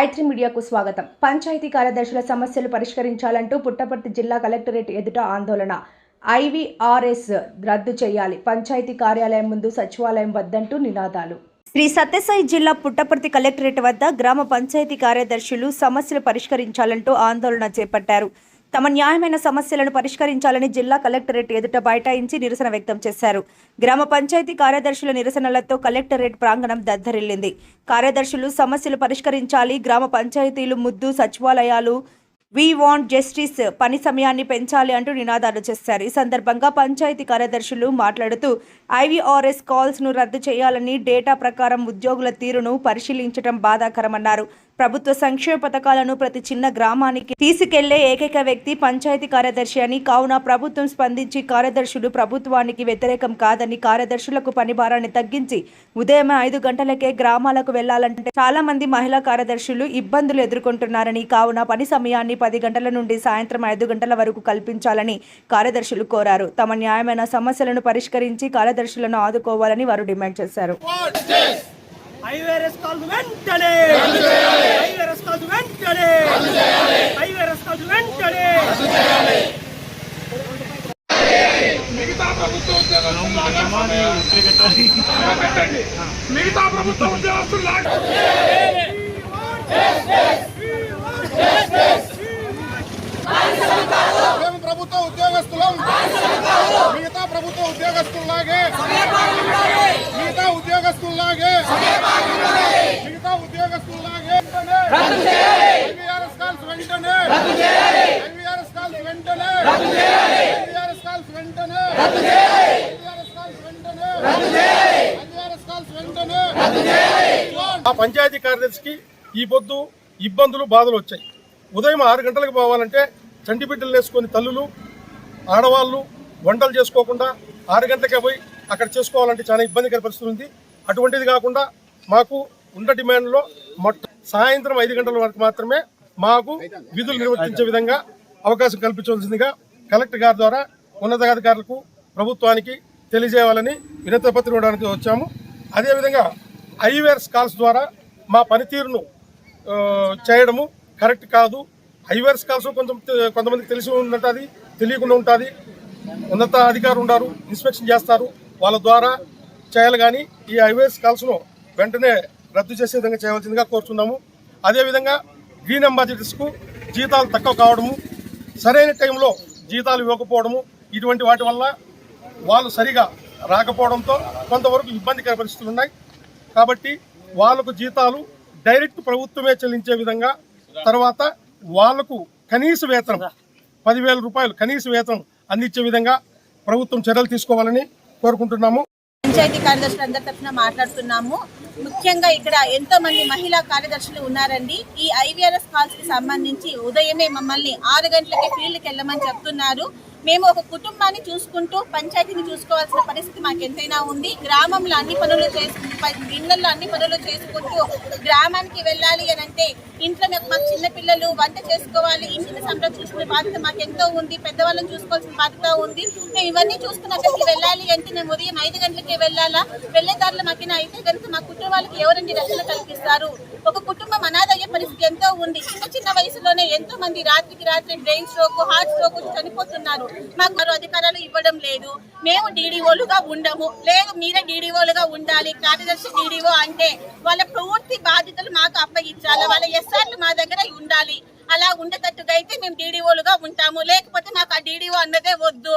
I three మీడియాకు స్వాగతం. పంచాయతీ కార్యదర్శుల సమస్యలు పరిష్కరించాలంటూ పుట్టపర్తి జిల్లా కలెక్టరేట్ ఎదుట ఆందోళన. ఐవీఆర్ఎస్ రద్దు చేయాలి. పంచాయతీ కార్యాలయం ముందు సచివాలయం వద్దంటూ నినాదాలు. శ్రీ సత్యసాయి జిల్లా పుట్టపర్తి కలెక్టరేట్ వద్ద గ్రామ పంచాయతీ కార్యదర్శులు సమస్యలు పరిష్కరించాలంటూ ఆందోళన చేపట్టారు. తమ న్యాయమైన సమస్యలను పరిష్కరించాలని జిల్లా కలెక్టరేట్ ఎదుట బైఠాయించి నిరసన వ్యక్తం చేశారు. గ్రామ పంచాయతీ కార్యదర్శుల నిరసనలతో కలెక్టరేట్ ప్రాంగణం దద్దరిల్లింది. కార్యదర్శులు సమస్యలు పరిష్కరించాలి గ్రామ పంచాయతీలు ముద్దు సచివాలయాలు వి వాంట్ జస్టిస్ పని సమయాన్ని పెంచాలి అంటూ నినాదాలు చేశారు. ఈ సందర్భంగా పంచాయతీ కార్యదర్శులు మాట్లాడుతూ ఐవీఆర్ఎస్ కాల్స్ను రద్దు చేయాలని డేటా ప్రకారం ఉద్యోగుల తీరును పరిశీలించడం బాధాకరమన్నారు. ప్రభుత్వ సంక్షేమ పథకాలను ప్రతి చిన్న గ్రామానికి తీసుకెళ్ళే ఏకైక వ్యక్తి పంచాయతీ కార్యదర్శి అని. కావున ప్రభుత్వం స్పందించి కార్యదర్శులు ప్రభుత్వానికి వ్యతిరేకం కాదని కార్యదర్శులకు పని భారాన్ని తగ్గించి ఉదయం ఐదు గంటలకే గ్రామాలకు వెళ్ళాలంటే చాలా మంది మహిళా కార్యదర్శులు ఇబ్బందులు ఎదుర్కొంటున్నారని. కావున పని సమయాన్ని పది గంటల నుండి సాయంత్రం ఐదు గంటల వరకు కల్పించాలని కార్యదర్శులు కోరారు. తమ న్యాయమైన సమస్యలను పరిష్కరించి కార్యదర్శులను ఆదుకోవాలని వారు డిమాండ్ చేశారు. ఐవేరస్ కాల్ వెంటనే. ఐవేరస్ కాల్ వెంటనే. ఐవేరస్ కాల్ వెంటనే. మిగతా ప్రభుత్వ ఉద్యోగస్తులాగా పెట్టండి. మిగతా ప్రభుత్వ ఉద్యోగస్తులాగా మేము ప్రభుత్వ ఉద్యోగస్తులం మిగతా ప్రభుత్వ ఉద్యోగస్తుల్లాగే కాల్స్ వెంటనే. ఐవీఆర్ఎస్ కాల్స్ వెంటనే. ఐవీఆర్ఎస్ కాల్స్ వెంటనే. ఐవీఆర్ఎస్ కాల్స్ వెంటనే. ఆ పంచాయతీ కార్యదర్శికి ఈ పొద్దు ఇబ్బందులు బాధలు వచ్చాయి. ఉదయం ఆరు గంటలకు పోవాలంటే చంటి బిడ్డలు వేసుకొని తల్లులు ఆడవాళ్ళు వంటలు చేసుకోకుండా ఆరు గంటలకే పోయి అక్కడ చేసుకోవాలంటే చాలా ఇబ్బందికర పరిస్థితి ఉంది. అటువంటిది కాకుండా మాకు ఉన్న డిమాండ్లో మొట్ట సాయంత్రం ఐదు గంటల వరకు మాత్రమే మాకు విధులు నిర్వర్తించే విధంగా అవకాశం కల్పించవలసిందిగా కలెక్టర్ గారి ద్వారా ఉన్నతాధికారులకు ప్రభుత్వానికి తెలియజేయాలని వినతి పత్రం ఇవ్వడానికి వచ్చాము. అదేవిధంగా ఐవేర్స్ కాల్స్ ద్వారా మా పనితీరును చేయడము కరెక్ట్ కాదు. ఐవేర్స్ కాల్స్ కొంచెం కొంతమందికి తెలిసి ఉంటుంది తెలియకుండా ఉంటుంది. ఉన్నత అధికారులు ఉన్నారు ఇన్స్పెక్షన్ చేస్తారు. వాళ్ళ ద్వారా చేయాలి కానీ ఈ ఐవేర్స్ కాల్స్ను వెంటనే రద్దు చేసే విధంగా చేయవలసిందిగా కోరుతున్నాము. అదేవిధంగా గ్రీన్ అంబాసిడర్స్కు జీతాలు తక్కువ కావడము సరైన టైంలో జీతాలు ఇవ్వకపోవడము ఇటువంటి వాటి వల్ల వాళ్ళు సరిగా రాకపోవడంతో కొంతవరకు ఇబ్బందికర పరిస్థితులు ఉన్నాయి. కాబట్టి వాళ్ళకు జీతాలు డైరెక్ట్ ప్రభుత్వమే చెల్లించే విధంగా తర్వాత వాళ్ళకు కనీస వేతనం పదివేల రూపాయలు కనీస వేతనం అందించే విధంగా ప్రభుత్వం చర్యలు తీసుకోవాలని కోరుకుంటున్నాము. పంచాయతీ కార్యదర్శులు అందరి తరఫున మాట్లాడుతున్నాము. ముఖ్యంగా ఇక్కడ ఎంతో మంది మహిళా కార్యదర్శులు ఉన్నారండి. ఈ ఐవీఆర్ఎస్ కాల్స్కి సంబంధించి ఉదయమే మమ్మల్ని ఆరు గంటలకే ఫీల్డ్కి వెళ్ళమని చెప్తున్నారు. మేము ఒక కుటుంబాన్ని చూసుకుంటూ పంచాయతీని చూసుకోవాల్సిన పరిస్థితి మాకు ఎంతైనా ఉంది. గ్రామంలో అన్ని పనులు చేసుకుంటూ ఇళ్ళలో అన్ని పనులు చేసుకుంటూ గ్రామానికి వెళ్ళాలి అని అంటే ఇంట్లో మాకు మాకు వంట చేసుకోవాలి ఇంటిని సంరక్షించుకునే బాధ్యత మాకు ఎంతో ఉంది. పెద్దవాళ్ళని చూసుకోవాల్సిన బాధ్యత ఉంది. మేము ఇవన్నీ చూసుకుని అక్కడికి వెళ్ళాలి అంటే మేము ఉదయం ఐదు గంటలకే వెళ్ళాలా? వెళ్ళే దారిలో మాకిన అయితే కనుక మా కుటుంబాలకు ఎవరండి రక్షణ కల్పిస్తారు? ఒక కుటుంబం అనాథ పరిస్థితి ఎంతో ఉంది. చిన్న చిన్న వయసులోనే ఎంతో మంది రాత్రికి రాత్రి బ్రెయిన్ స్ట్రోక్ హార్ట్ స్ట్రోక్ చనిపోతున్నారు. మాకు మరో అధికారాలు ఇవ్వడం లేదు. మేము డీడీఓలుగా ఉండము. లేదు మీరే డీడీఓలుగా ఉండాలి. కార్యదర్శి డీడీఓ అంటే వాళ్ళ పూర్తి బాధ్యతలు మాకు అప్పగించాలి. వాళ్ళ ఎస్ఆర్లు మా దగ్గర ఉండాలి. అలా ఉండేటట్టుగా అయితే మేము డీడీఓలుగా ఉంటాము. లేకపోతే మాకు ఆ డీడీఓ అన్నదే వద్దు.